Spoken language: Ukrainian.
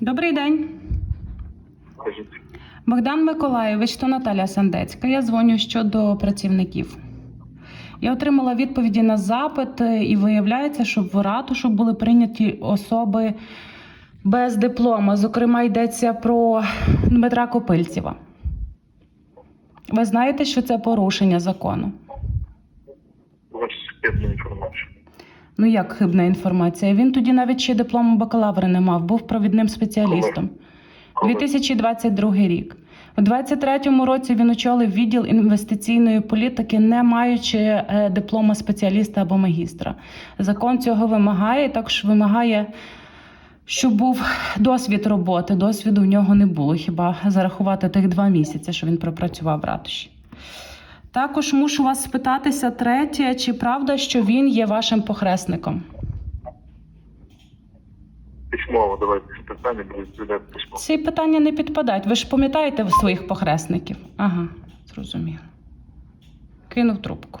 Добрий день. Кажіть. Богдан Миколаєвич, то Наталя Сандецька. Я дзвоню щодо працівників. Я отримала відповіді на запит, і виявляється, що в ратушу були прийняті особи без диплома. Зокрема, йдеться про Дмитра Копильцєва. Ви знаєте, що це порушення закону? Ну як хибна інформація? Він тоді навіть ще диплому бакалавра не мав, був провідним спеціалістом. 2022 рік. У 2023 році він очолив відділ інвестиційної політики, не маючи е, диплома спеціаліста або магістра. Закон цього вимагає, також вимагає, щоб був досвід роботи. Досвіду в нього не було, хіба зарахувати тих два місяці, що він пропрацював в ратуші. Також мушу вас спитатися третє, чи правда, що він є вашим похресником? Письмово давайте питання, буде письмово. Ці питання не підпадають. Ви ж пам'ятаєте своїх похресників? Ага, зрозуміло. Кинув трубку.